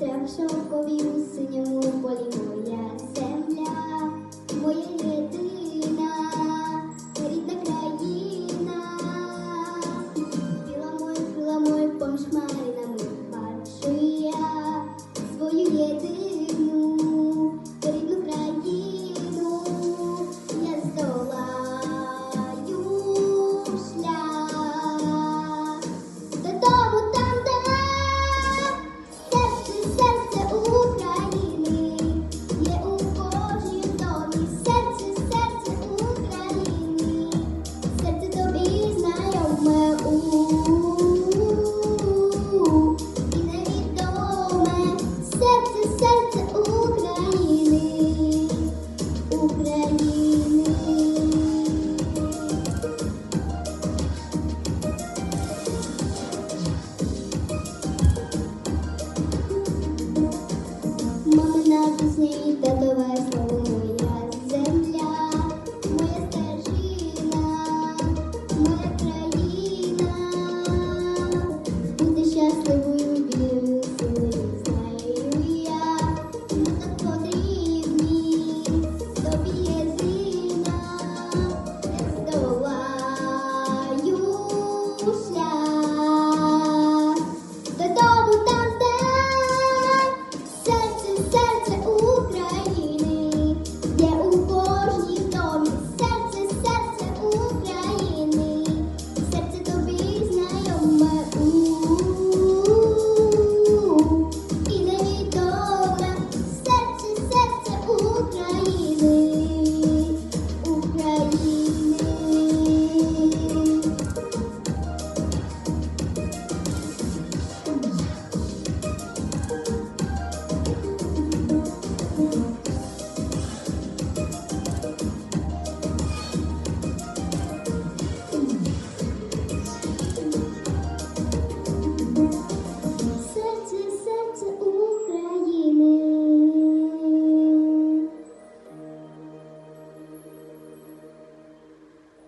Трьох шовкові у синьому полі моя серце.